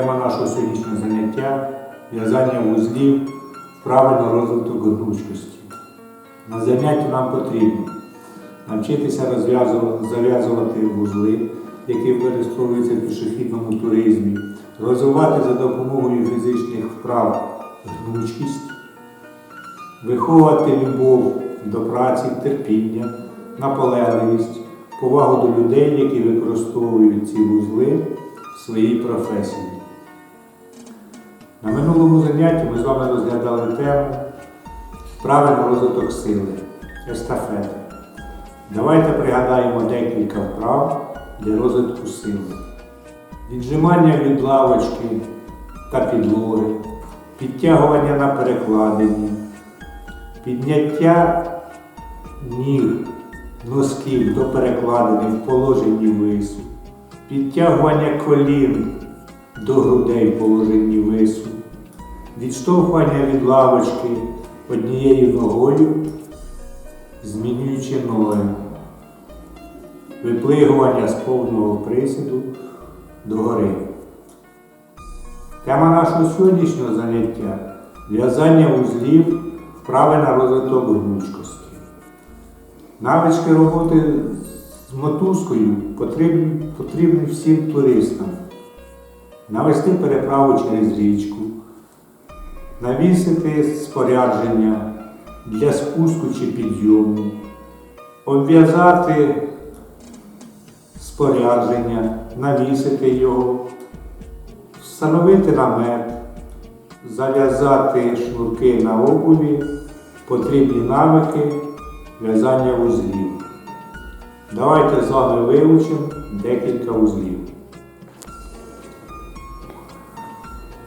Тема нашого сьогоднішнього заняття в'язання вузлів, вправи на розвиток гнучкості. На занятті нам потрібно навчитися зав'язувати вузли, які використовуються в пішохідному туризмі, розвивати за допомогою фізичних вправ гнучкість, виховувати любов до праці, терпіння, наполегливість, повагу до людей, які використовують ці вузли в своїй професії. На минулому занятті ми з вами розглядали тему правильний розвиток сили, естафети. Давайте пригадаємо декілька вправ для розвитку сили. Віджимання від лавочки та підлоги, підтягування на перекладині, підняття ніг, носків до перекладини в положенні вису, підтягування колін до грудей в положенні вису, відштовхування від лавочки однією ногою, змінюючи ноги, виплигування з повного присіду догори. Тема нашого сьогоднішнього заняття в'язання вузлів, вправи на розвиток гнучкості. Навички роботи з мотузкою потрібні, потрібні всім туристам. Навести переправу через річку, навісити спорядження для спуску чи підйому, обв'язати спорядження, навісити його, встановити намет, зав'язати шнурки на обуві, потрібні навики в'язання вузлів. Давайте з вами вивчимо декілька вузлів.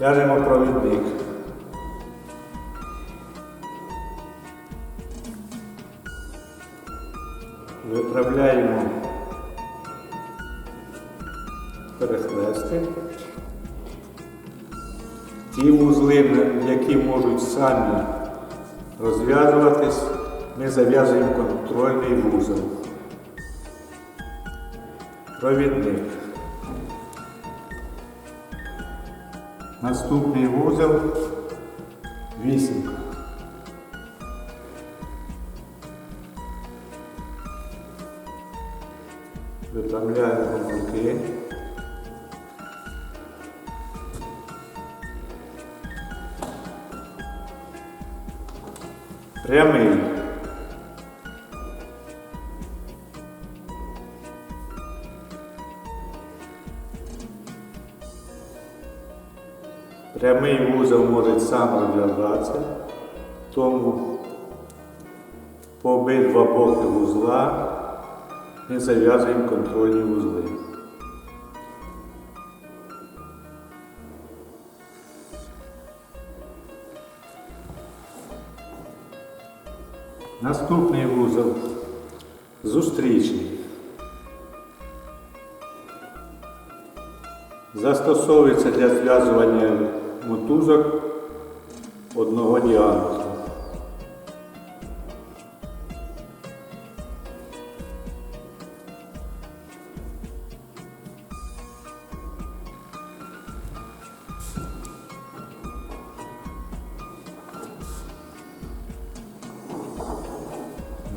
В'яжемо провідник. Виправляємо перехлести. Ті вузли, які можуть самі розв'язуватись, ми зав'язуємо контрольний вузол. Провідник. Наступний вузол вісімка. Виправляємо руки. Прямий. Прямий вузол може сам розв'язатися, тому по обидва боки вузла ми зав'язуємо контрольні вузли. Наступний вузол зустрічний. Застосовується для зв'язування мотузок одного діаметру.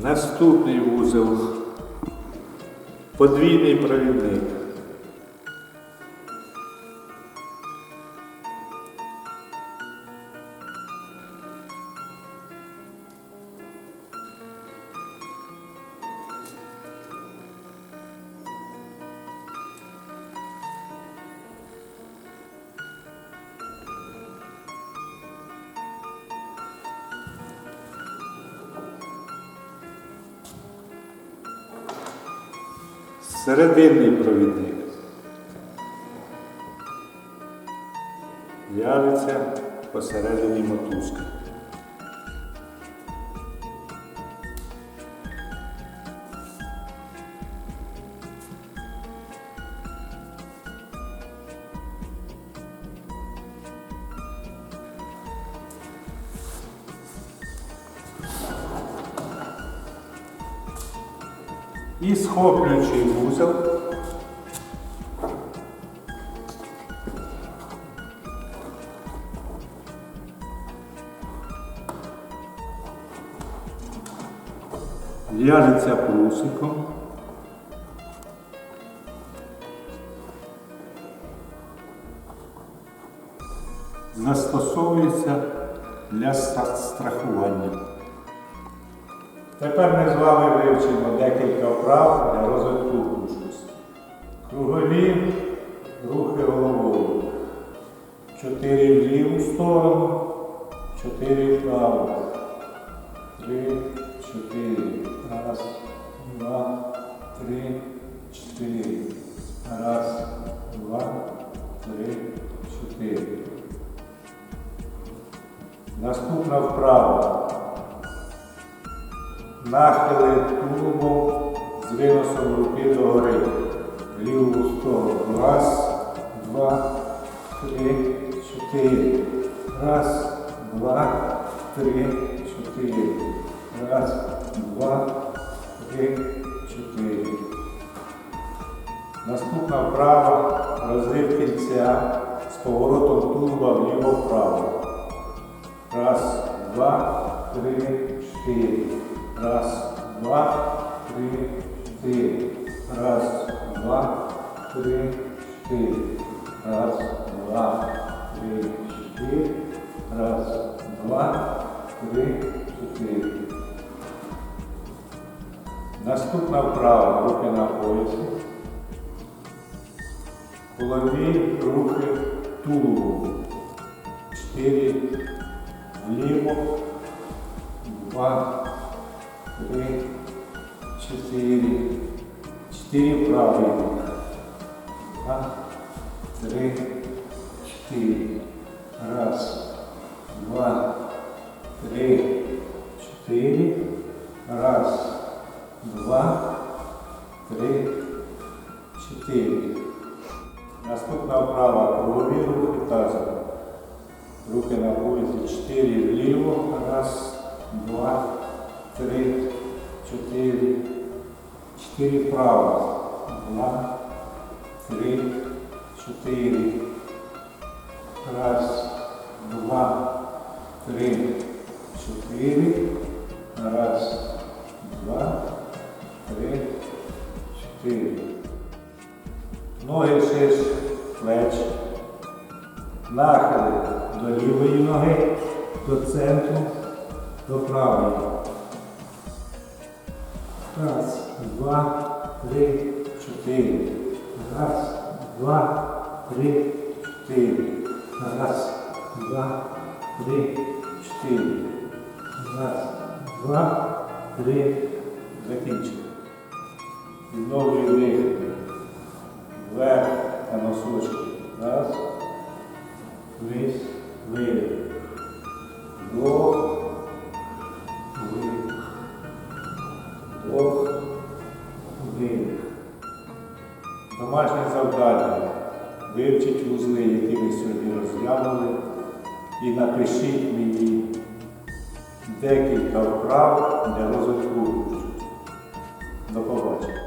Наступний вузол подвійний провідник. Серединний провідник. з'явиться посередині мотузки. і схоплюючий вузол. В'яжеться плюсиком. Застосовується для страхування. Тепер ми з вами вивчимо декілька вправ для розвитку гнучкості. Кругові рухи головою. Чотири в ліву сторону, чотири вправо. Три, чотири. Раз, два, три, чотири. Раз, два, три, чотири. Наступна вправа. Нахили тулубом з виносом руки догори. Ліву сторону. Раз, два, три, чотири. Раз, два, три, чотири. Раз, два, три, чотири. Наступна вправа розрив кільця з поворотом тулуба вліво-вправо. Раз, два, три, чотири. Раз, два, три, чотири. Раз, два, три, чотири. Раз, два, три, чотири. Раз, два, три, чотири. Наступна вправа руки на поясі. Голові рухи тулубу. Чотири вліво, два, три, чотири, чотири рух. Два, три, чотири. Раз, два, три, чотири. Раз, два, три, чотири. Наступна вправа кругові рухи тазом. Руки на поясі 4 вліво. Раз, два, три, чотири. Чотири вправо. Два, три, чотири. Раз, два, три, чотири. Раз, два, три, чотири. Ноги ширше плеч. Нахили до лівої ноги, до центру, до правої. Раз, два, три, чотири. Раз, два, три, чотири. Раз, два, три, чотири. Раз, два, три. Закінчили. Відновлюю дихання. Ви сьогодні розглянули, і напишіть мені декілька вправ для розвитку. До побачення.